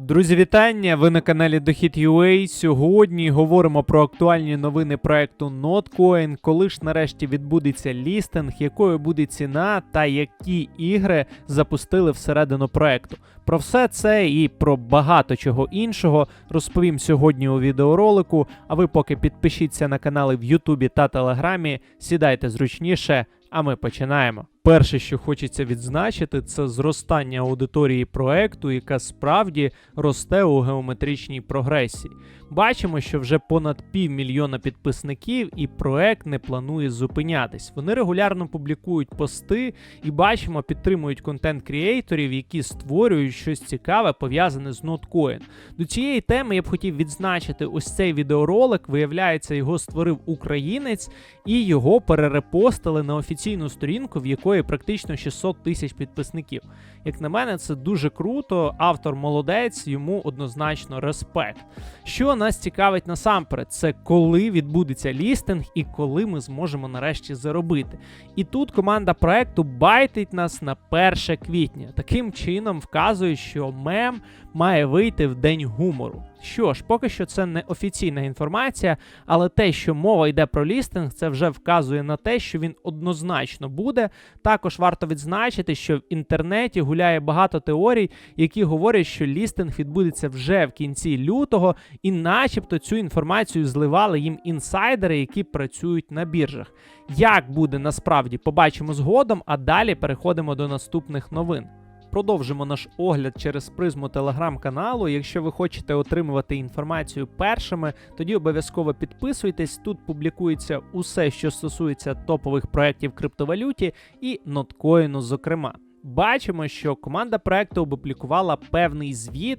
Друзі, вітання! Ви на каналі Дохід.ua. Сьогодні говоримо про актуальні новини проекту Notcoin, коли ж нарешті відбудеться лістинг, якою буде ціна та які ігри запустили всередину проекту. Про все це і про багато чого іншого розповім сьогодні у відеоролику. А ви поки підпишіться на канали в Ютубі та Телеграмі, сідайте зручніше, а ми починаємо. Перше, що хочеться відзначити, це зростання аудиторії проекту, яка справді росте у геометричній прогресії. Бачимо, що вже понад півмільйона підписників, і проект не планує зупинятись. Вони регулярно публікують пости і бачимо, підтримують контент-кріейторів, які створюють щось цікаве пов'язане з ноткоін. До цієї теми я б хотів відзначити ось цей відеоролик. Виявляється, його створив українець, і його перерепостили на офіційну сторінку, в якої практично 600 тисяч підписників. Як на мене, це дуже круто. Автор молодець, йому однозначно респект. Що нас цікавить насамперед, це коли відбудеться лістинг і коли ми зможемо нарешті заробити. І тут команда проекту байтить нас на 1 квітня. Таким чином вказує, що мем має вийти в день гумору. Що ж, поки що це не офіційна інформація, але те, що мова йде про лістинг, це вже вказує на те, що він однозначно буде. Також варто відзначити, що в інтернеті гуляє багато теорій, які говорять, що лістинг відбудеться вже в кінці лютого, і начебто цю інформацію зливали їм інсайдери, які працюють на біржах. Як буде насправді, побачимо згодом, а далі переходимо до наступних новин. Продовжимо наш огляд через призму телеграм-каналу. Якщо ви хочете отримувати інформацію першими, тоді обов'язково підписуйтесь. Тут публікується усе, що стосується топових проєктів криптовалюті і ноткоїну, зокрема. Бачимо, що команда проекту опублікувала певний звіт,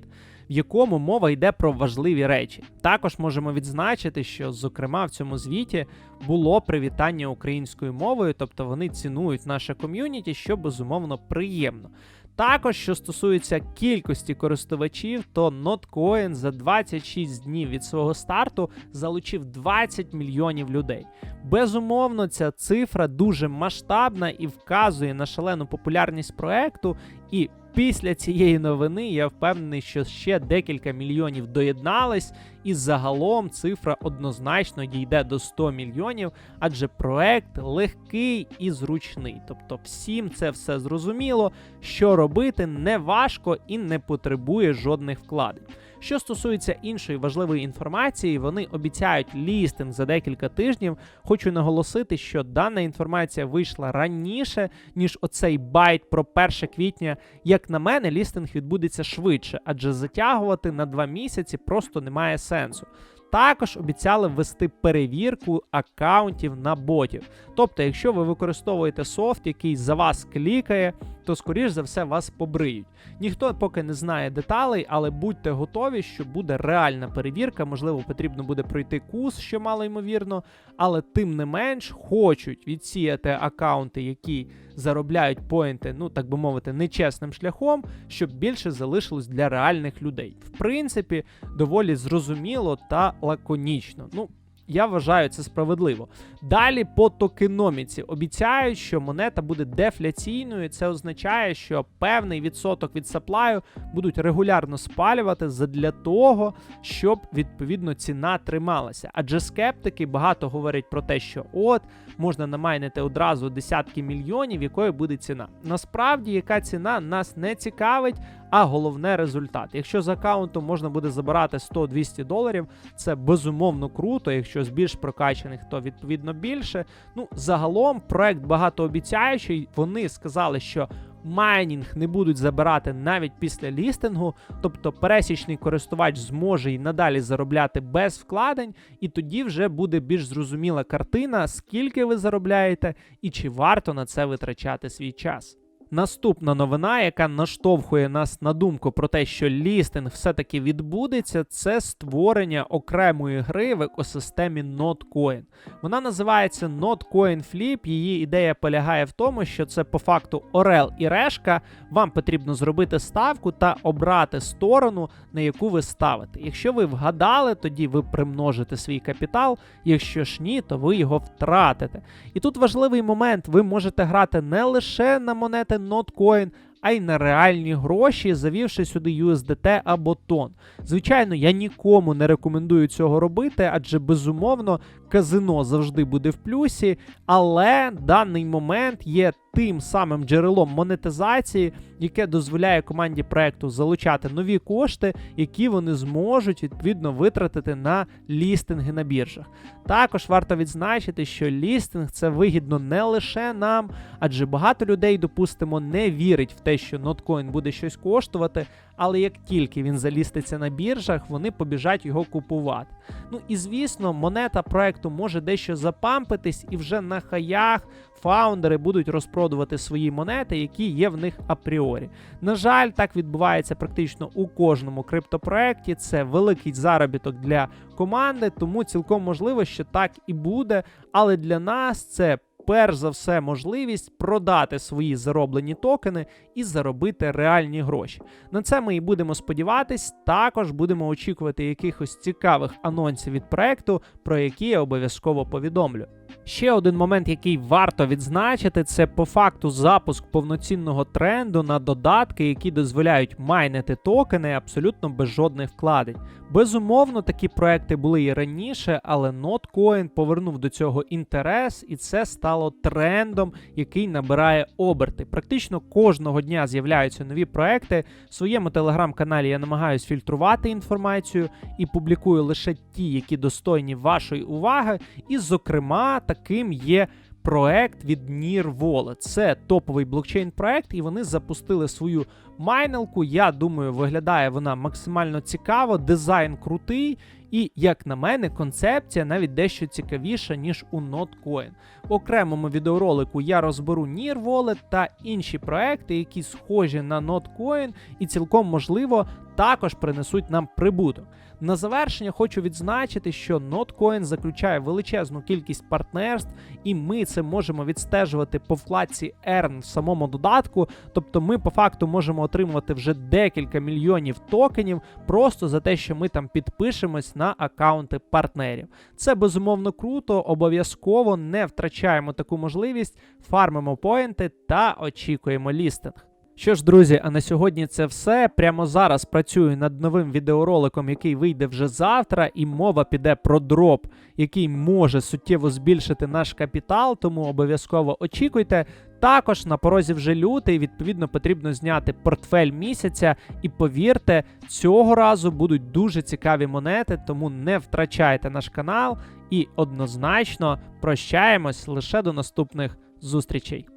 в якому мова йде про важливі речі. Також можемо відзначити, що, зокрема, в цьому звіті було привітання українською мовою, тобто вони цінують наше ком'юніті, що безумовно приємно. Також, що стосується кількості користувачів, то Notcoin за 26 днів від свого старту залучив 20 мільйонів людей. Безумовно, ця цифра дуже масштабна і вказує на шалену популярність проекту. І після цієї новини я впевнений, що ще декілька мільйонів доєднались, і загалом цифра однозначно дійде до 100 мільйонів, адже проект легкий і зручний. Тобто, всім це все зрозуміло, що робити не важко і не потребує жодних вкладень. Що стосується іншої важливої інформації, вони обіцяють лістинг за декілька тижнів. Хочу наголосити, що дана інформація вийшла раніше, ніж оцей байт про 1 квітня. Як на мене, лістинг відбудеться швидше, адже затягувати на два місяці просто немає сенсу. Також обіцяли ввести перевірку аккаунтів на ботів. Тобто, якщо ви використовуєте софт, який за вас клікає, то скоріш за все вас побриють. Ніхто поки не знає деталей, але будьте готові, що буде реальна перевірка. Можливо, потрібно буде пройти курс, що мало ймовірно, але тим не менш хочуть відсіяти аккаунти, які заробляють поінти, ну так би мовити, нечесним шляхом, щоб більше залишилось для реальних людей. В принципі, доволі зрозуміло та лаконічно. Ну, я вважаю це справедливо. Далі по токеноміці обіцяють, що монета буде дефляційною. Це означає, що певний відсоток від саплаю будуть регулярно спалювати задля того, щоб відповідно ціна трималася. Адже скептики багато говорять про те, що от можна намайнити одразу десятки мільйонів, якою буде ціна. Насправді, яка ціна нас не цікавить, а головне результат. Якщо з аккаунту можна буде забирати 100-200 доларів, це безумовно круто. Якщо з більш прокачаних, то відповідно більше. Ну, загалом проект багатообіцяючий. Вони сказали, що майнінг не будуть забирати навіть після лістингу, тобто пересічний користувач зможе і надалі заробляти без вкладень, і тоді вже буде більш зрозуміла картина, скільки ви заробляєте і чи варто на це витрачати свій час. Наступна новина, яка наштовхує нас на думку про те, що лістинг все-таки відбудеться, це створення окремої гри в екосистемі Notcoin. Вона називається Notcoin Flip. Її ідея полягає в тому, що це по факту Орел і решка. Вам потрібно зробити ставку та обрати сторону, на яку ви ставите. Якщо ви вгадали, тоді ви примножите свій капітал. Якщо ж ні, то ви його втратите. І тут важливий момент: ви можете грати не лише на монети Notcoin, а й на реальні гроші, завівши сюди USDT або тон. Звичайно, я нікому не рекомендую цього робити, адже безумовно казино завжди буде в плюсі, але даний момент є тим самим джерелом монетизації, яке дозволяє команді проекту залучати нові кошти, які вони зможуть відповідно витратити на лістинги на біржах. Також варто відзначити, що лістинг це вигідно не лише нам, адже багато людей, допустимо, не вірить в те, що ноткоін буде щось коштувати, але як тільки він заліститься на біржах, вони побіжать його купувати. Ну і звісно, монета проекту може дещо запампитись, і вже на хаях фаундери будуть розпродувати свої монети, які є в них апріорі. На жаль, так відбувається практично у кожному криптопроекті. Це великий заробіток для команди, тому цілком можливо, що так і буде. Але для нас це. Перш за все, можливість продати свої зароблені токени і заробити реальні гроші. На це ми і будемо сподіватись. Також будемо очікувати якихось цікавих анонсів від проекту, про які я обов'язково повідомлю. Ще один момент, який варто відзначити, це по факту запуск повноцінного тренду на додатки, які дозволяють майнити токени абсолютно без жодних вкладень. Безумовно, такі проекти були і раніше, але Notcoin повернув до цього інтерес, і це стало трендом, який набирає оберти. Практично кожного дня з'являються нові проекти. В своєму телеграм-каналі я намагаюся фільтрувати інформацію і публікую лише ті, які достойні вашої уваги. І, зокрема, таким є. Проект від Near Wallet. Це топовий блокчейн проект, і вони запустили свою майнелку. Я думаю, виглядає вона максимально цікаво, дизайн крутий, і, як на мене, концепція навіть дещо цікавіша, ніж у Notcoin. В окремому відеоролику я розберу Near Wallet та інші проекти, які схожі на Notcoin, і цілком можливо також принесуть нам прибуток. На завершення хочу відзначити, що Notcoin заключає величезну кількість партнерств, і ми це можемо відстежувати по вкладці Earn в самому додатку. Тобто ми по факту можемо отримувати вже декілька мільйонів токенів просто за те, що ми там підпишемось на аккаунти партнерів. Це безумовно круто, обов'язково не втрачаємо таку можливість, фармимо поінти та очікуємо лістинг. Що ж, друзі, а на сьогодні це все. Прямо зараз працюю над новим відеороликом, який вийде вже завтра, і мова піде про дроп, який може суттєво збільшити наш капітал, тому обов'язково очікуйте. Також на порозі вже лютий, відповідно, потрібно зняти портфель місяця. І повірте, цього разу будуть дуже цікаві монети, тому не втрачайте наш канал і однозначно прощаємось лише до наступних зустрічей.